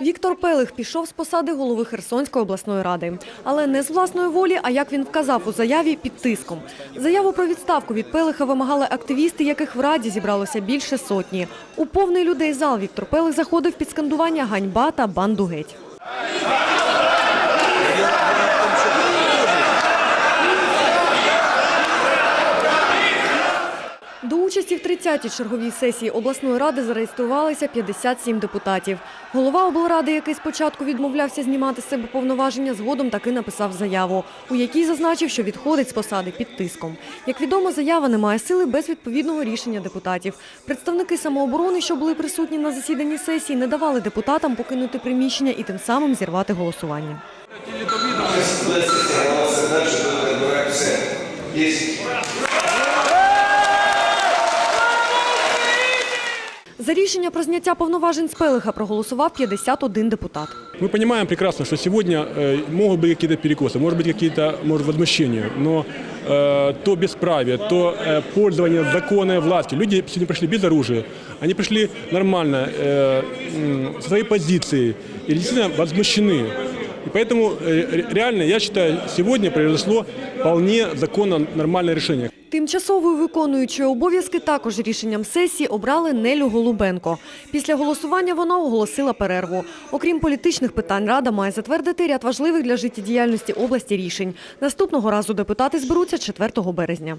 Віктор Пелих пішов з посади голови Херсонської обласної ради. Але не з власної волі, а як він вказав у заяві, під тиском. Заяву про відставку від Пелиха вимагали активісти, яких в раді зібралося більше сотні. У повний людей зал Віктор Пелих заходив під скандування «Ганьба» та «Банду геть». До участі в 30-й черговій сесії обласної ради зареєструвалися 57 депутатів. Голова облради, який спочатку відмовлявся знімати з себе повноваження, згодом таки написав заяву, у якій зазначив, що відходить з посади під тиском. Як відомо, заява не має сили без відповідного рішення депутатів. Представники самооборони, що були присутні на засіданні сесії, не давали депутатам покинути приміщення і тим самим зірвати голосування. За рішення про зняття повноважень з Пелиха проголосував 51 депутат. Мы понимаем прекрасно, что сегодня э, могут быть какие-то перекосы, может быть какие-то может, возмущения, но э, то бесправие, то э, пользование законной властью. Люди сегодня пришли без оружия, они пришли нормально, э, м, со своей позиции и действительно возмущены. И поэтому э, реально, я считаю, сегодня произошло вполне законно нормальное решение. Тимчасовою виконуючою обов'язки також рішенням сесії обрали Нелю Голубенко. Після голосування вона оголосила перерву. Окрім політичних питань, Рада має затвердити ряд важливих для життєдіяльності області рішень. Наступного разу депутати зберуться 4 березня.